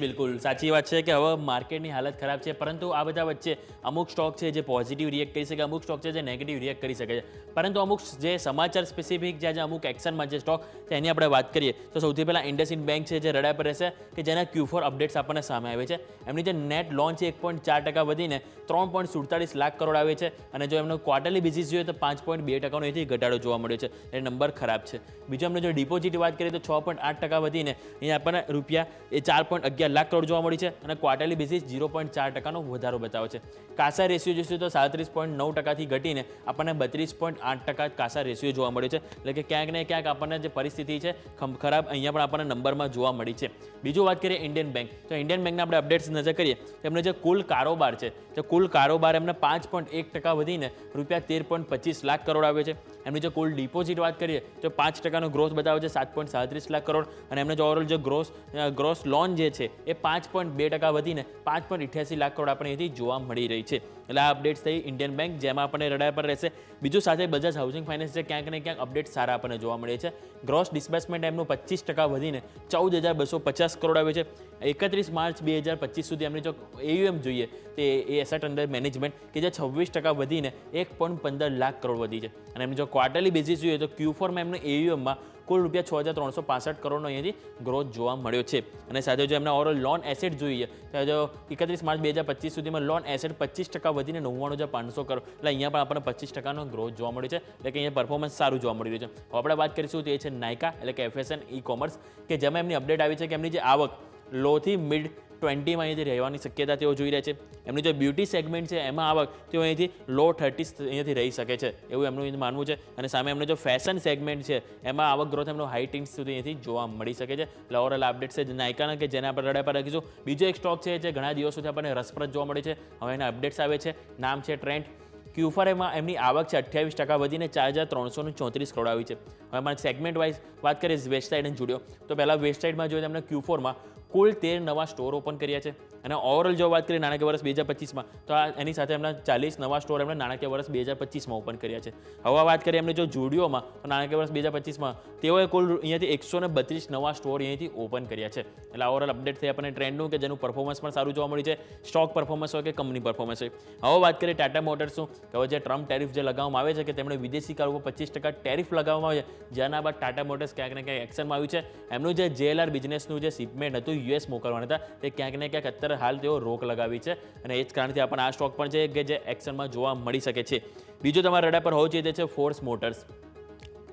બિલકુલ. સાચી વાત છે કે હવે માર્કેટની હાલત ખરાબ છે, પરંતુ આ બધા વચ્ચે અમુક સ્ટોક છે જે પોઝિટિવ રિએક્ટ કરી શકે, અમુક સ્ટોક છે જે નેગેટિવ રિએક્ટ કરી શકે છે. પરંતુ અમુક જે સમાચાર સ્પેસિફિક જે અમુક એક્શનમાં જે સ્ટોક એની આપણે વાત કરીએ, તો સૌથી પહેલાં ઇન્ડસઇન્ડ બેંક છે જે રડા પર રહેશે, કે જેના ક્યુ અપડેટ્સ આપણને સામે આવે છે. એમની જે નેટ લોન્ચ એક પોઈન્ટ ચાર ટકા વધીને ત્રણ પોઈન્ટ સુડતાલીસ લાખ કરોડ આવે છે. અને જો એમનો ક્વાર્ટરલી બેઝિસ જોઈએ, તો પાંચ પોઈન્ટ બે ટકાનો એથી ઘટાડો જોવા મળ્યો છે. એ નંબર ખરાબ છે. બીજું એમને જો ડિપોઝિટ વાત કરીએ, તો છ પોઈન્ટ આઠ ટકા વધીને અહીંયા આપણને રૂપિયા એ ચાર પોઈન્ટ અગિયાર લાખ કરોડ જોવા મળી છે અને ક્વાર્ટરલી બેસિસ ઝીરો પોઈન્ટ ચાર ટકાનો વધારો બતાવે છે. કાસા રેશિયો જોઈશું તો સાડત્રીસ પોઈન્ટ નવ ટકાથી ઘટીને આપણને બત્રીસ પોઈન્ટ આઠ ટકા કાસા રેશિયો જોવા મળ્યો છે. એટલે કે ક્યાંક ને ક્યાંક આપણને જે પરિસ્થિતિ છે ખરાબ, અહીંયા પણ આપણને નંબરમાં જોવા મળી છે. બીજું વાત કરીએ ઇન્ડિયન બેંક. તો ઇન્ડિયન બેંકના આપણે અપડેટ્સ નજર કરીએ તો એમને જે કુલ કારોબાર છે તે કુલ કારોબાર એમને પાંચ પોઈન્ટ એક ટકા વધીને રૂપિયા તેર પોઈન્ટ પચીસ લાખ કરોડ આવે છે. એમની જે કુલ ડિપોઝિટ વાત કરીએ તો પાંચ ટકાનો ગ્રોથ બતાવે છે, સાત પોઈન્ટ સાડત્રીસ લાખ કરોડ. અને એમને જે ઓવરઓલ જે ગ્રોસ ગ્રોસ લોન જે છે એ પાંચ પોઈન્ટ બે ટકા વધીને પાંચ પોઈન્ટ અઠ્યાસી લાખ કરોડ આપણે અહીંથી જોવા મળી રહી છે. એટલે આ અપડેટ્સ થઈ ઇન્ડિયન બેંક જેમાં આપણને રડાય પર રહેશે. બીજું સાથે બજાજ હાઉસિંગ ફાઇનાન્સ છે, ક્યાંક ને ક્યાંક અપડેટ સારા આપણને જોવા મળે છે. ગ્રોસ ડિસ્બેસમેન્ટ એમનું પચીસ ટકા વધીને ચૌદ હજાર બસો પચાસ કરોડ આવે છે. એકત્રીસ માર્ચ બે હજાર પચીસ સુધી એમની જો એયુએમ જોઈએ, તે એ એસેટ અંડર મેનેજમેન્ટ કે જે છવ્વીસ ટકા વધીને એક પોઈન્ટ પંદર લાખ કરોડ વધી છે. અને એમની જો ક્વાર્ટરલી બેઝિસ જોઈએ તો ક્યુ ફોરમાં એમનું એયુએમમાં કુલ રૂપિયા છ હજાર ત્રણસો પાસઠ કરોડનો અહીંયાથી ગ્રોથ જોવા મળ્યો છે. અને સાથે જો એમના ઓવરઓલ લોન એસેટ જોઈએ, તો જો એકત્રીસ માર્ચ બે હજાર પચીસ સુધીમાં લોન એસેટ પચીસ ટકા વધીને નવ્વાણું હજાર પાંચસો કરોડ, એટલે અહીંયા પણ આપણને પચીસ ટકાનો ગ્રોથ જોવા મળ્યું છે. એટલે કે અહીંયા પરફોર્મન્સ સારું જોવા મળી રહ્યું છે. હવે આપણે વાત કરીશું તો એ છે નાયકા એટલે કે એફએસએન ઈ કોમર્સ કે જેમાં એમની અપડેટ આવી છે કે એમની જે આવક લોથી મિડ ટ્વેન્ટીમાં અહીંયાથી રહેવાની શક્યતા તેઓ જોઈ રહ્યા છે. એમની જે બ્યુટી સેગમેન્ટ છે, એમાં આવક તેઓ અહીંથી લો થર્ટીસ અહીંયાથી રહી શકે છે, એવું એમનું માનવું છે. અને સામે એમનો જો ફેશન સેગમેન્ટ છે, એમાં આવક ગ્રોથ એમનો હાઈ ટીન્સ સુધી અહીંથી જોવા મળી શકે છે. એટલે ઓવરઓલ અપડેટ છે નાયકાના કે જેના આપણે રડાય પર રાખીશું. બીજો એક સ્ટોક છે જે ઘણા દિવસોથી આપણને રસપ્રદ જોવા મળે છે. હવે એના અપડેટ્સ આવે છે. નામ છે ટ્રેન્ડ ક્યુફારેમાં એમની આવક છે અઠ્યાવીસ ટકા વધીને ચાર હજાર ત્રણસો ચોત્રીસ કરોડ આવી છે. હવે એમાં સેગમેન્ટ વાઇઝ વાત કરીએ વેસ્ટ સાઇડને જુડ્યો તો પહેલાં વેસ્ટ સાઇડમાં જોઈએ તમને ક્યુફોરમાં કુલ તેર નવા સ્ટોર ઓપન કર્યા છે. અને ઓવરઓલ જો વાત કરીએ નાણાકીય વર્ષ બે હજાર પચીસમાં, તો આ એની સાથે એમના ચાલીસ નવા સ્ટોર એમણે નાણાકીય વર્ષ બે હજાર પચીસમાં ઓપન કર્યા છે. હવે વાત કરીએ એમને જો જુડિયોમાં તો નાણાકીય વર્ષ બે હજાર પચીસમાં તેઓએ કુલ અહીંયાથી એકસો ને બત્રીસ નવા સ્ટોર અહીંયાથી ઓપન કર્યા છે. એટલે ઓવરઓલ અપડેટ થઈ આપણને ટ્રેન્ડનું કે જેનું પરફોર્મન્સ પણ સારું જોવા મળ્યું છે. સ્ટોક પરફોર્મન્સ હોય કે કંપની પરફોર્મન્સ હોય. હવે વાત કરીએ ટાટા મોટર્સનું કે હવે જે ટ્રમ્પ ટેરિફ જે લગાવવામાં આવે છે કે તેમણે વિદેશી કાર ઉપર પચીસ ટકા ટેરિફ લગાવવામાં આવે છે, જેના બાદ ટાટા મોટર્સ ક્યાંક ને ક્યાંક એક્શનમાં આવ્યું છે. એમનું જે જેએલઆર બિઝનેસનું જે શિપમેન્ટ હતું યુએસ મોકલવાના હતા. તે ક્યાંક ને ક્યાંક અત્યારે હાલ તેઓ રોક લગાવી છે અને એ જ કારણથી આપણને આ સ્ટોક પણ છે કે જે એક્શનમાં જોવા મળી શકે છે. બીજો તમારા રડા પર હોવું જોઈએ છે ફોર્સ મોટર્સ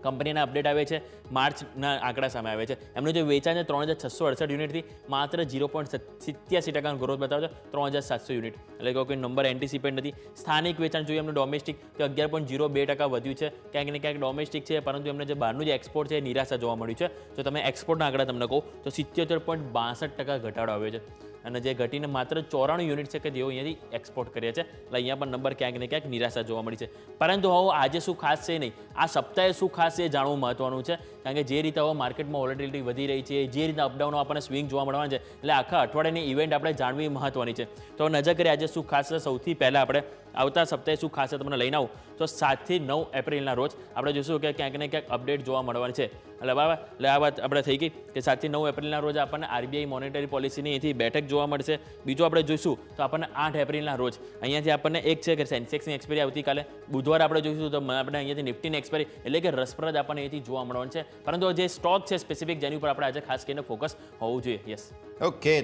કંપનીના અપડેટ આવે છે. માર્ચના આંકડા સામે આવે છે. એમનું જે વેચાણ છે ત્રણ હજાર છસો અડસઠ યુનિટથી માત્ર જીરો પોઈન્ટ સિત્યાસી ટકાનો ગ્રોથ બતાવે છે. ત્રણ હજાર સાતસો યુનિટ. એટલે કે કોઈ નંબર એન્ટિસિપેટ નથી. સ્થાનિક વેચાણ જોઈએ એમનું ડોમેસ્ટિક તે અગિયાર પોઈન્ટ ઝીરો બે ટકા વધ્યું છે. ક્યાંક ને ક્યાંક ડોમેસ્ટિક છે, પરંતુ એમને જે બહારનું જે એક્સપોર્ટ છે એ નિરાશા જોવા મળ્યું છે. જો તમે એક્સપોર્ટના આંકડા તમને કહું, તો સિત્યોતેર પોઈન્ટ બાસઠ ટકા ઘટાડો આવ્યો છે. અને જે ઘટીને માત્ર ચોરાણું યુનિટ છે કે તેઓ અહીંયાથી એક્સપોર્ટ કર્યા છે, એટલે અહીંયા પણ નંબર ક્યાંક ને ક્યાંક નિરાશા જોવા મળી છે. પરંતુ હવે આજે શું ખાસ છે નહીં, આ સપ્તાહે શું ખાસ છે એ જાણવું મહત્વનું છે. કારણ કે જે રીતે હવે માર્કેટમાં વોલેટિલિટી વધી રહી છે, જે રીતે અપડાઉનો આપણને સ્વિંગ જોવા મળવાના છે, એટલે આખા અઠવાડિયાની ઇવેન્ટ આપણે જાણવી મહત્વની છે. તો નજર કરીએ આજે શું ખાસ સૌથી પહેલાં આપણે આવતા સપ્તાહે શું ખાસ તમને લઈને આવું. તો સાતથી નવ એપ્રિલના રોજ આપણે જોઈશું કે ક્યાંક ને ક્યાંક અપડેટ જોવા મળવાની છે. એટલે બરાબર? એટલે આ વાત આપણે થઈ ગઈ કે સાતથી નવ એપ્રિલના રોજ આપણને આરબીઆઈ મોનેટરી પોલિસીની અહીંથી બેઠક જોવા મળશે. બીજું આપણે જોઈશું તો આપણને આઠ એપ્રિલના રોજ અહીંયાથી આપણને એક છે કે સેન્સેક્સની એક્સપાયરી આવતીકાલે. બુધવારે આપણે જોઈશું તો આપણે અહીંયાથી નિફ્ટીની એક્સપાયરી એટલે કે રસપ્રદ આપણને અહીંથી જોવા મળવાનું છે. પરંતુ જે સ્ટોક છે સ્પેસિફિક જેની ઉપર આપણે આજે ખાસ કરીને ફોકસ હોવું જોઈએ. Yes okay